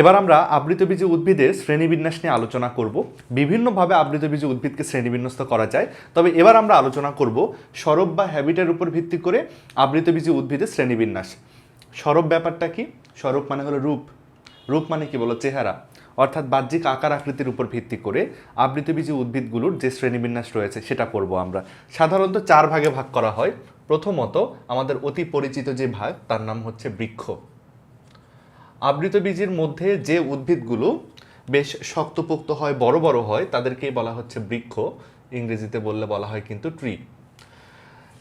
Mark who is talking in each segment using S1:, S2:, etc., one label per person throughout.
S1: এবার আমরা আবৃতবীজী উদ্ভিদের শ্রেণীবিন্যাস নিয়ে আলোচনা করব। বিভিন্নভাবে আবৃতবীজী উদ্ভিদকে শ্রেণীবিন্যস্ত করা যায়। তবে এবার আমরা আলোচনা করব সরব বা হ্যাবিটের উপর ভিত্তি করে আবৃতবীজী উদ্ভিদের শ্রেণীবিন্যাস। সরব ব্যাপারটা কি? সরব মানে হলো রূপ। রূপ মানে কি বলো? চেহারা। অর্থাৎ বাহ্যিক আকার আকৃতির উপর ভিত্তি করে আবৃতবীজী উদ্ভিদগুলোর যে শ্রেণীবিন্যাস রয়েছে সেটা পড়ব আমরা। সাধারণত চার ভাগে ভাগ করা হয়। প্রথমত আমাদের অতি পরিচিত যে ভাগ, তার নাম হচ্ছে বৃক্ষ। আবৃতবীজের মধ্যে যে উদ্ভিদগুলো বেশ শক্তপোক্ত হয়, বড় বড় হয়, তাদেরকেই বলা হচ্ছে বৃক্ষ। ইংরেজিতে বললে বলা হয় কিন্তু ট্রি।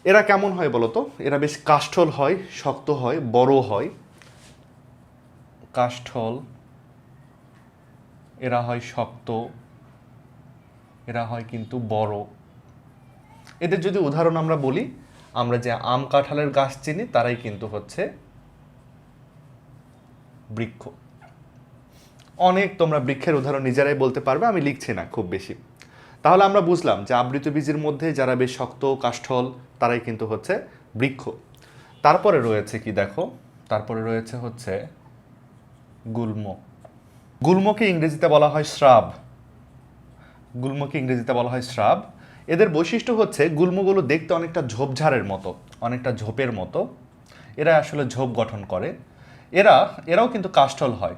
S1: এরা কেমন হয় বলতো এরা বেশ কাষ্ঠল হয়, শক্ত হয়, বড় হয়। কাষ্ঠল, এরা হয় শক্ত, এরা হয় কিন্তু বড়। এদের যদি উদাহরণ আমরা বলি, আমরা যে আম কাঁঠালের গাছ চিনি, তারাই কিন্তু হচ্ছে বৃক্ষ। অনেক তোমরা বৃক্ষের উদাহরণ নিজেরাই বলতে পারবে, আমি লিখছি না খুব বেশি। তাহলে আমরা বুঝলাম যে আবৃত বীজের মধ্যে যারা বেশ শক্ত, কাষ্ঠল, তারাই কিন্তু হচ্ছে বৃক্ষ। তারপরে রয়েছে কি দেখো? তারপরে রয়েছে হচ্ছে গুল্ম। গুল্মকে ইংরেজিতে বলা হয় শ্রাব। গুল্মকে ইংরেজিতে বলা হয় শ্রাব। এদের বৈশিষ্ট্য হচ্ছে গুল্মগুলো দেখতে অনেকটা ঝোপঝাড়ের মতো, অনেকটা ঝোপের মতো। এরা আসলে ঝোপ গঠন করে। এরা, এরাও কিন্তু কাষ্ঠল হয়।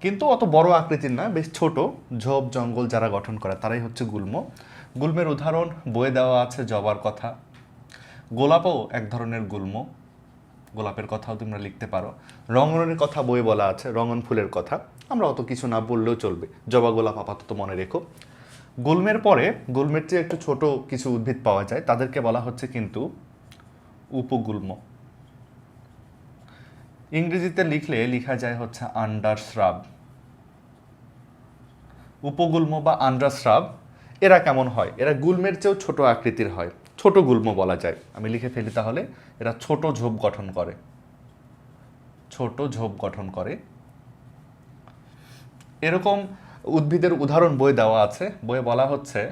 S1: কিন্তু অত বড় আকৃতির না, বেশ ছোট, ঝোপ, জঙ্গল যারা গঠন করে, তারাই হচ্ছে গুল্ম। গুল্মের উদাহরণ, বয়ে দেওয়া আছে জবার কথা। গোলাপও এক ধরনের গুল্ম। গোলাপের কথাও তোমরা লিখতে পারো। রঙনের কথা বই বলা আছে, রঙন ফুলের কথা। আমরা অত কিছু না বললেও চলবে। জবা গোলাপ আপাতত মনে রেখো। গুল্মের পরে, গুল্মের চেয়ে একটু ছোট কিছু উদ্ভিদ পাওয়া যায়। তাদেরকে বলা হচ্ছে কিন্তু উপগুল্ম। ইংরেজিতে লিখলে লেখা যায় হচ্ছে আন্ডারস্রাব উপগুল্ম বা আন্ডারস্রাব এরা কেমন হয়? এরা গুল্মের চেয়েও ছোট আকৃতির হয়। ছোট গুল্ম বলা যায়। আমি লিখে ফেলি তাহলে, এরা ছোট ঝোপ গঠন করে। ছোট ঝোপ গঠন করে। এরকম উদ্ভিদের উদাহরণ বই দেওয়া আছে। বইয়ে বলা হচ্ছে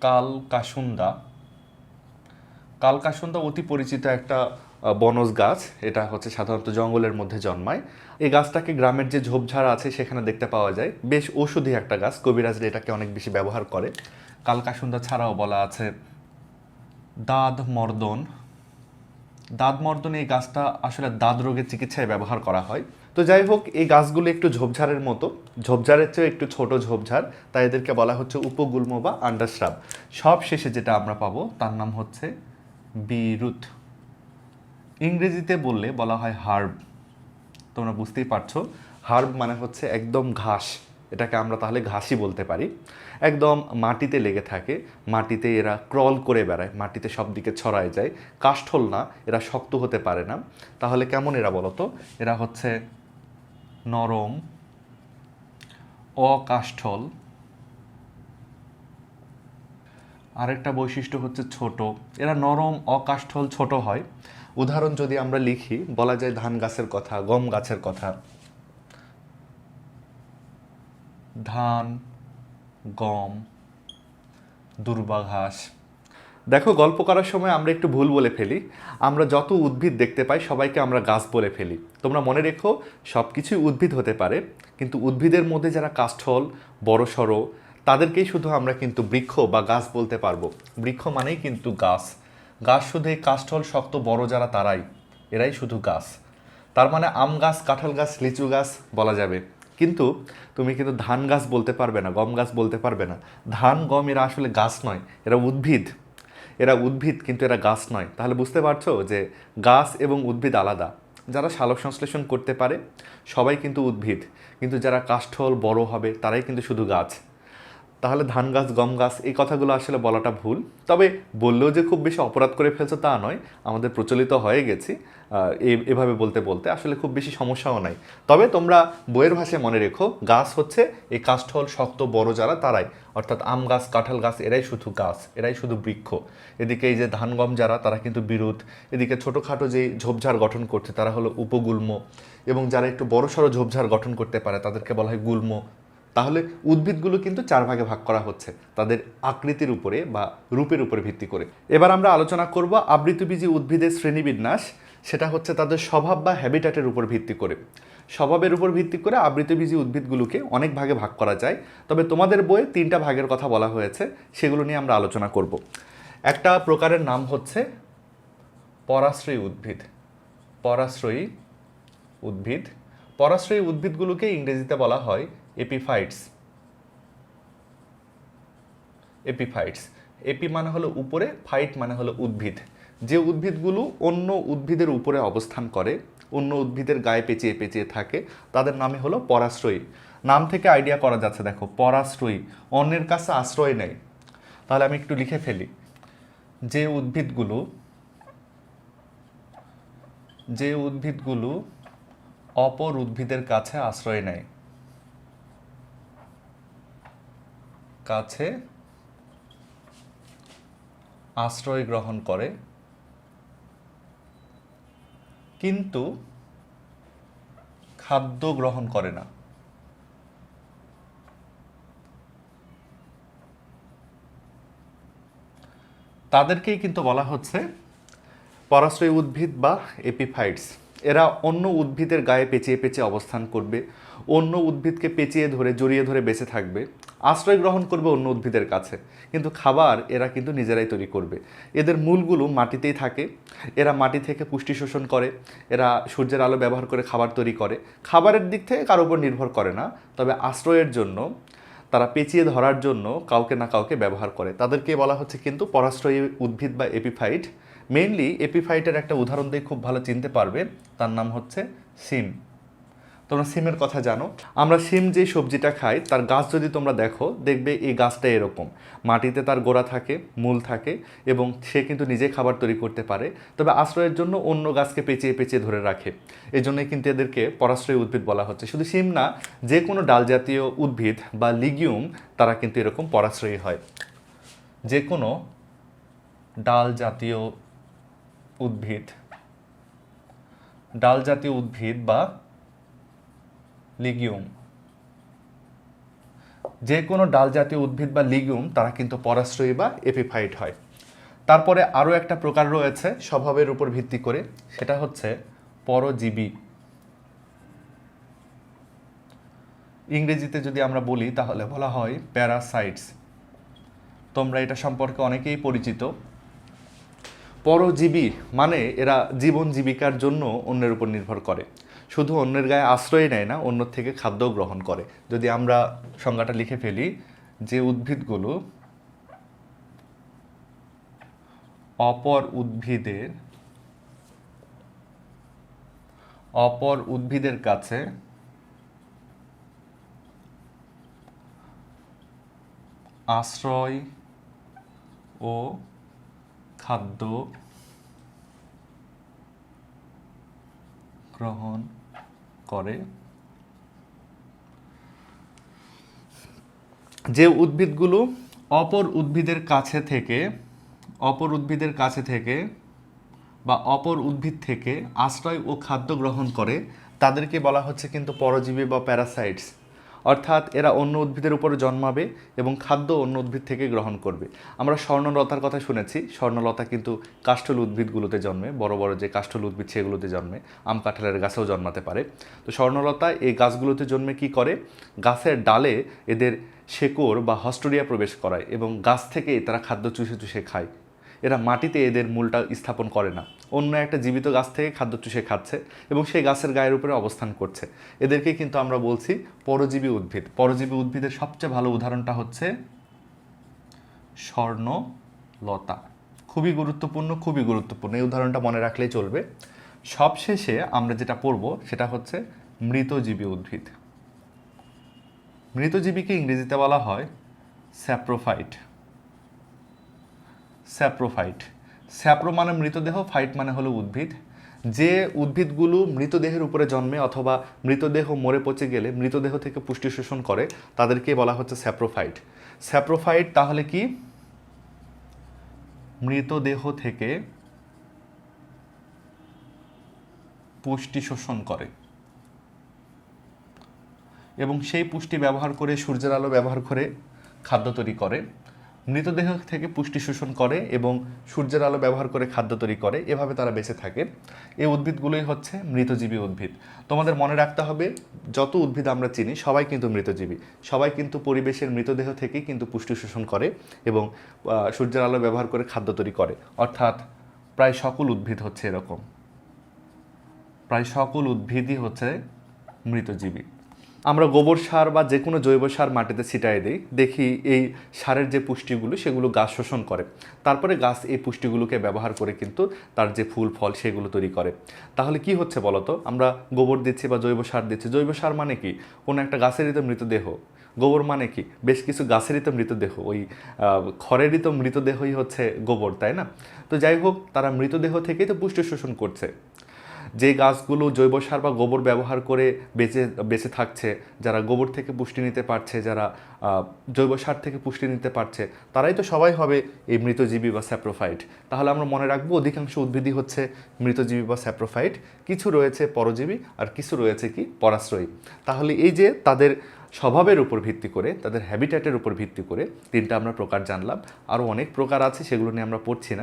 S1: কাল কাসুন্দা কালকাসুন্দা অতি পরিচিত একটা বনজ গাছ, এটা হচ্ছে সাধারণত জঙ্গলের মধ্যে জন্মায়। এই গাছটাকে গ্রামের যে ঝোপঝাড় আছে, সেখানে দেখতে পাওয়া যায়। বেশ ঔষধি একটা গাছ কবিরাজরা এটাকে অনেক বেশি ব্যবহার করে। কালকাসুন্দা ছাড়াও বলা আছে দাঁত মর্দন। দাঁত মর্দন এই গাছটা আসলে দাঁত রোগের চিকিৎসায় ব্যবহার করা হয়। তো যাই হোক, এই গাছগুলো একটু ঝোপঝাড়ের মতো। ঝোপঝাড়ের চেয়েও একটু ছোট ঝোপঝাড়, তাই এদেরকে বলা হচ্ছে উপগুল্ম বা আন্ডারশ্রাব সব শেষে যেটা আমরা পাবো, তার নাম হচ্ছে বিরুৎ। ইংরেজিতে বললে বলা হয় হার্ব। তোমরা বুঝতেই পারছ। হার্ব মানে হচ্ছে একদম ঘাস। এটাকে আমরা তাহলে ঘাসই বলতে পারি। একদম মাটিতে লেগে থাকে। মাটিতে এরা ক্রল করে বেড়ায়। মাটিতে সব দিকে ছড়ায় যায়। কাষ্ঠল না, এরা শক্ত হতে পারে না। তাহলে কেমন এরা বলতো এরা হচ্ছে নরম, অকাষ্ঠল। আরেকটা বৈশিষ্ট্য হচ্ছে ছোট। এরা নরম, অকাষ্ঠল, ছোট হয়। উদাহরণ যদি আমরা লিখি, বলা যায় ধান গাছের কথা, গম গাছের কথা। ধান, গম দুর্বা ঘাস দেখো, গল্প করার সময় আমরা একটু ভুল বলে ফেলি। আমরা যত উদ্ভিদ দেখতে পাই, সবাইকে আমরা গাছ বলে ফেলি। তোমরা মনে রেখো সব কিছুই উদ্ভিদ হতে পারে, কিন্তু উদ্ভিদের মধ্যে যারা কাষ্ঠল বড় সড়ো তাদেরকেই শুধু আমরা কিন্তু বৃক্ষ বা গাছ বলতে পারব। বৃক্ষ মানেই কিন্তু গাছ। গাছ শুধু এই কাষ্ঠল, শক্ত, বড় যারা তারাই। এরাই শুধু গাছ। তার মানে আম গাছ, কাঁঠাল গাছ, লিচু গাছ বলা যাবে। কিন্তু তুমি কিন্তু ধান গাছ বলতে পারবে না, গম গাছ বলতে পারবে না। ধান, গম এরা আসলে গাছ নয়, এরা উদ্ভিদ। এরা উদ্ভিদ, কিন্তু এরা গাছ নয়। তাহলে বুঝতে পারছ যে গাছ এবং উদ্ভিদ আলাদা। যারা সালোক সংশ্লেষণ করতে পারে, সবাই কিন্তু উদ্ভিদ। কিন্তু যারা কাষ্ঠল, বড় হবে, তারাই কিন্তু শুধু গাছ। তাহলে ধান গাছ, গম গাছ, এই কথাগুলো আসলে বলাটা ভুল। তবে বললেও যে খুব বেশি অপরাধ করে ফেলছো তা নয়, আমাদের প্রচলিত হয়ে গেছি। এভাবে বলতে বলতে আসলে খুব বেশি সমস্যাও নাই। তবে তোমরা বইয়ের ভাষায় মনে রেখো, গাছ হচ্ছে এই কাষ্ঠল, শক্ত, বড় যারা তারাই। অর্থাৎ আম গাছ, কাঁঠাল গাছ, এরাই শুধু গাছ, এরাই শুধু বৃক্ষ। এদিকে এই যে ধান, গম যারা, তারা কিন্তু বিরুৎ এদিকে ছোটোখাটো যে ঝোপঝাড় গঠন করছে, তারা হলো উপগুল্ম। এবং যারা একটু বড় সড়ো ঝোপঝাড় গঠন করতে পারে, তাদেরকে বলা হয় গুল্ম। তাহলে উদ্ভিদগুলো কিন্তু চার ভাগে ভাগ করা হচ্ছে, তাদের আকৃতির উপরে বা রূপের উপরে ভিত্তি করে। এবার আমরা আলোচনা করব আবৃতবীজী উদ্ভিদের শ্রেণীবিন্যাস, সেটা হচ্ছে তাদের স্বভাব বা হ্যাবিটাটের উপর ভিত্তি করে। স্বভাবের উপর ভিত্তি করে আবৃতবীজী উদ্ভিদগুলোকে অনেক ভাগে ভাগ করা যায়, তবে তোমাদের বইয়ে তিনটা ভাগের কথা বলা হয়েছে, সেগুলো নিয়ে আমরা আলোচনা করব। একটা প্রকারের নাম হচ্ছে পরাশ্রয়ী উদ্ভিদ। পরাশ্রয়ী উদ্ভিদ। পরাশ্রয়ী উদ্ভিদগুলোকে ইংরেজিতে বলা হয় এপিফাইটস এপিফাইটস এপি মানে হলো উপরে ফাইট মানে হলো উদ্ভিদ। যে উদ্ভিদগুলো অন্য উদ্ভিদের উপরে অবস্থান করে, অন্য উদ্ভিদের গায়ে পেঁচিয়ে পেঁচিয়ে থাকে, তাদের নামে হলো পরাশ্রয়ী। নাম থেকে আইডিয়া করা যাচ্ছে, দেখো, পরাশ্রয়ী। অন্যের কাছে আশ্রয় নেই। তাহলে আমি একটু লিখে ফেলি। যে উদ্ভিদগুলো যে উদ্ভিদগুলো অপর উদ্ভিদের কাছে আশ্রয় নেয় কাছে আশ্রয় গ্রহণ করে। কিন্তু খাদ্য গ্রহণ করে না। তাদেরকেই কিন্তু বলা হচ্ছে পরাশ্রয়ী উদ্ভিদ বা এপিফাইটস এরা অন্য উদ্ভিদের গায়ে পেঁচিয়ে পেঁচিয়ে অবস্থান করবে। অন্য উদ্ভিদকে পেঁচিয়ে ধরে, জড়িয়ে ধরে বেঁচে থাকবে। আশ্রয় গ্রহণ করবে অন্য উদ্ভিদের কাছে। কিন্তু খাবার এরা কিন্তু নিজেরাই তৈরি করবে। এদের মূলগুলো মাটিতেই থাকে। এরা মাটি থেকে পুষ্টি শোষণ করে। এরা সূর্যের আলো ব্যবহার করে খাবার তৈরি করে। খাবারের দিক থেকে কারোর উপর নির্ভর করে না। তবে আশ্রয়ের জন্য, তারা পেঁচিয়ে ধরার জন্য কাউকে না কাউকে ব্যবহার করে। তাদেরকে বলা হচ্ছে কিন্তু পরাশ্রয়ী উদ্ভিদ বা এপিফাইট। মেইনলি এপিফাইটের একটা উদাহরণ দিয়ে খুব ভালো চিনতে পারবে। তার নাম হচ্ছে সিম। তোমরা সিমের কথা জানো। আমরা সিম যে সবজিটা খাই, তার গাছ যদি তোমরা দেখো, দেখবে এই গাছটা এরকম। মাটিতে তার গোড়া থাকে, মূল থাকে, এবং সে কিন্তু নিজে খাবার তৈরি করতে পারে, তবে আশ্রয়ের জন্য অন্য গাছকে পেঁচিয়ে পেঁচিয়ে ধরে রাখে। এই জন্যই কিন্তু এদেরকে পরাশ্রয়ী উদ্ভিদ বলা হচ্ছে। শুধু সিম না, যে কোনো ডাল জাতীয় উদ্ভিদ বা লিগিউম, তারা কিন্তু এরকম পরাশ্রয়ী হয়। যে কোনো ডাল জাতীয় উদ্ভিদ, ডাল জাতীয় উদ্ভিদ বা লিগিউম। যে কোনো ডাল জাতীয় উদ্ভিদ বা লিগিউম, তারা কিন্তু পরাশ্রয়ী বা এপিফাইট হয়। তারপরে আরও একটা প্রকার রয়েছে স্বভাবের উপর ভিত্তি করে, সেটা হচ্ছে পরজীবী। ইংরেজিতে যদি আমরা বলি, তাহলে বলা হয় প্যারাসাইটস। তোমরা এটা সম্পর্কে অনেকেই পরিচিত। পরজীবী মানে এরা জীবন জীবিকার জন্য অন্যের উপর নির্ভর করে। শুধু অন্যের গায়ে আশ্রয় নেয় না অন্য থেকে খাদ্য গ্রহণ করে। যদি আমরা সংজ্ঞাটা লিখে ফেলি, যে উদ্ভিদগুলো অপর উদ্ভিদের অপর উদ্ভিদের কাছে আশ্রয় ও খাদ্য গ্রহণ করে। যে উদ্ভিদগুলো অপর উদ্ভিদের কাছে থেকে, অপর উদ্ভিদের কাছে থেকে বা অপর উদ্ভিদ থেকে আশ্রয় ও খাদ্য গ্রহণ করে, তাদেরকে বলা হচ্ছে কিন্তু পরজীবী বা প্যারাসাইটস। অর্থাৎ এরা অন্য উদ্ভিদের উপরে জন্মাবে এবং খাদ্য অন্য উদ্ভিদ থেকে গ্রহণ করবে। আমরা স্বর্ণলতার কথা শুনেছি। স্বর্ণলতা কিন্তু কাষ্ঠল উদ্ভিদগুলোতে জন্মে, বড় বড় যে কাষ্ঠল উদ্ভিদ সেগুলোতে জন্মে, আম কাঁঠালের গাছেও জন্মাতে পারে। তো স্বর্ণলতা এই গাছগুলোতে জন্মে কি করে? গাছের ডালে এদের শেকড় বা হস্টোরিয়া প্রবেশ করায় এবং গাছ থেকে তারা খাদ্য চুষে চুষে খায়। এরা মাটিতে এদের মূলটা স্থাপন করে না। অন্য একটা জীবিত গাছ থেকে খাদ্য চুষে খাচ্ছে এবং সেই গাছের গায়ের উপরে অবস্থান করছে। এদেরকে কিন্তু আমরা বলছি পরজীবী উদ্ভিদ। পরজীবী উদ্ভিদের সবচেয়ে ভালো উদাহরণটা হচ্ছে স্বর্ণলতা খুবই গুরুত্বপূর্ণ খুবই গুরুত্বপূর্ণ। এই উদাহরণটা মনে রাখলেই চলবে। সবশেষে আমরা যেটা পড়ব সেটা হচ্ছে মৃতজীবী উদ্ভিদ। মৃতজীবীকে ইংরেজিতে বলা হয় স্যাপ্রোফাইট। স্যাপ্রোফাইট। স্যাপ্রো মানে মৃতদেহ, ফাইট মানে হলো উদ্ভিদ। যে উদ্ভিদগুলো মৃতদেহের উপরে জন্মে অথবা মৃতদেহ মরে পচে গেলে মৃতদেহ থেকে পুষ্টি শোষণ করে, তাদেরকে বলা হচ্ছে স্যাপ্রোফাইট। স্যাপ্রোফাইট তাহলে কি? মৃতদেহ থেকে পুষ্টি শোষণ করে। এবং সেই পুষ্টি ব্যবহার করে, সূর্যের আলো ব্যবহার করে, খাদ্য তৈরি করে। মৃতদেহ থেকে পুষ্টি শোষণ করে এবং সূর্যের আলো ব্যবহার করে খাদ্য তৈরি করে, এভাবে তারা বেঁচে থাকে এই উদ্ভিদগুলোই হচ্ছে মৃতজীবী উদ্ভিদ। তোমাদের মনে রাখতে হবে, যত উদ্ভিদ আমরা চিনি, সবাই কিন্তু মৃতজীবী। সবাই কিন্তু পরিবেশের মৃতদেহ থেকেই কিন্তু পুষ্টি শোষণ করে এবং সূর্যের আলো ব্যবহার করে খাদ্য তৈরি করে। অর্থাৎ প্রায় সকল উদ্ভিদ হচ্ছে এরকম। প্রায় সকল উদ্ভিদই হচ্ছে মৃতজীবী। আমরা গোবর সার বা যে কোনো জৈব সার মাটিতে ছিটাই দিই, দেখি এই সারের যে পুষ্টিগুলো সেগুলো গাছ শোষণ করে। তারপরে গাছ এই পুষ্টিগুলোকে ব্যবহার করে কিন্তু তার যে ফুল, ফল সেগুলো তৈরি করে। তাহলে কি হচ্ছে বলতো? আমরা গোবর দিচ্ছি বা জৈব সার দিচ্ছি। জৈব সার মানে কি? কোনো একটা গাছেরই তো মৃতদেহ। গোবর মানে কি? বেশ কিছু গাছেরই তো মৃতদেহ। ওই খড়েরই তো মৃতদেহই হচ্ছে গোবর, তাই না? তো যাই হোক, তারা মৃতদেহ থেকেই তো পুষ্টি শোষণ করছে। যে গাছগুলো জৈব সার বা গোবর ব্যবহার করে বেঁচে বেঁচে থাকছে, যারা গোবর থেকে পুষ্টি নিতে পারছে, যারা জৈব সার থেকে পুষ্টি নিতে পারছে, তারাই তো সবাই হবে এই মৃতজীবী বা স্যাপ্রোফাইট। তাহলে আমরা মনে রাখব অধিকাংশ উদ্ভিদই হচ্ছে মৃতজীবী বা স্যাপ্রোফাইট। কিছু রয়েছে পরজীবী আর কিছু রয়েছে কি পরাশ্রয়ী। তাহলে এই যে তাদের স্বভাবের উপর ভিত্তি করে, তাদের হ্যাবিট্যাটের উপর ভিত্তি করে তিনটা আমরা প্রকার জানলাম। আরও অনেক প্রকার আছে, সেগুলো নিয়ে আমরা পড়ছি না।